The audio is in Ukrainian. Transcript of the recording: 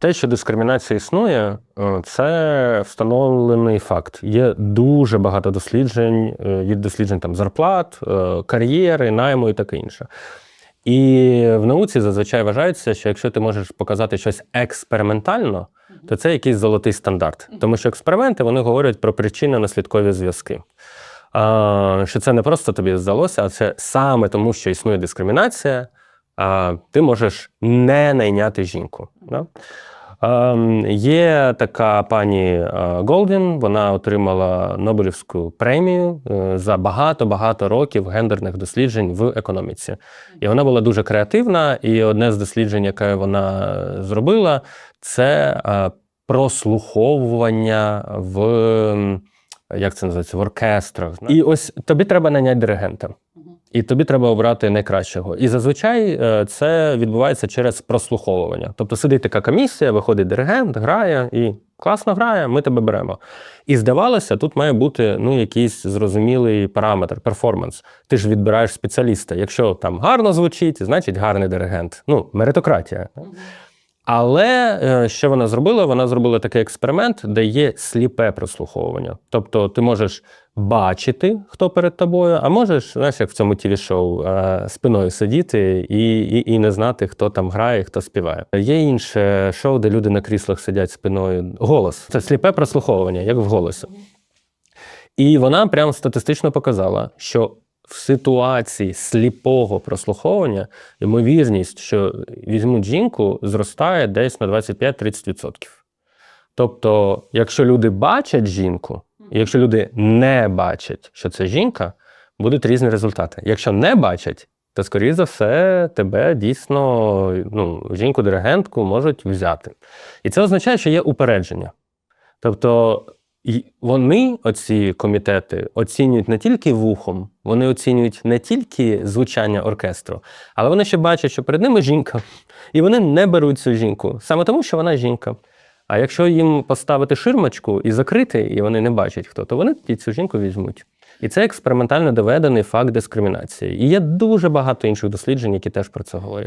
Те, що дискримінація існує, е, це встановлений факт. Є дуже багато досліджень е, від досліджень там зарплат, е, кар'єри, найму і таке інше. І в науці зазвичай вважається, що якщо ти можеш показати щось експериментально, то це якийсь золотий стандарт. Тому що експерименти вони говорять про причинно-наслідкові зв'язки. Що це не просто тобі здалося, а це саме тому, що існує дискримінація, ти можеш не найняти жінку. Да? Є така пані Голдін, вона отримала Нобелівську премію е, за багато-багато років гендерних досліджень в економіці. І вона була дуже креативна. І одне з досліджень, яке вона зробила, це прослуховування в як це називається, в оркестрах. І ось тобі треба найняти диригента. І тобі треба обрати найкращого. І зазвичай е, це відбувається через прослуховування. Тобто сидить така комісія, виходить диригент, грає і класно грає, ми тебе беремо. І здавалося, тут має бути ну, якийсь зрозумілий параметр, перформанс. Ти ж відбираєш спеціаліста. Якщо там гарно звучить, значить гарний диригент. Ну, меритократія. Але е, що вона зробила? Вона зробила такий експеримент, де є сліпе прослуховування. Тобто ти можеш бачити, хто перед тобою, а можеш, знаєш, як в цьому тілі-шоу, е, спиною сидіти і, і, і не знати, хто там грає, хто співає. Є інше шоу, де люди на кріслах сидять спиною. Голос це сліпе прослуховування, як в голосі. І вона прям статистично показала, що в ситуації сліпого прослуховування ймовірність, що візьмуть жінку, зростає десь на 25-30%. Тобто, якщо люди бачать жінку, і якщо люди не бачать, що це жінка, будуть різні результати. Якщо не бачать, то, скоріше за все, тебе дійсно, ну, жінку-диригентку можуть взяти. І це означає, що є упередження. Тобто і вони, оці комітети, оцінюють не тільки вухом, вони оцінюють не тільки звучання оркестру, але вони ще бачать, що перед ними жінка, і вони не беруть цю жінку саме тому, що вона жінка. А якщо їм поставити ширмочку і закрити, і вони не бачать хто, то вони цю жінку візьмуть. І це експериментально доведений факт дискримінації. І є дуже багато інших досліджень, які теж про це говорять.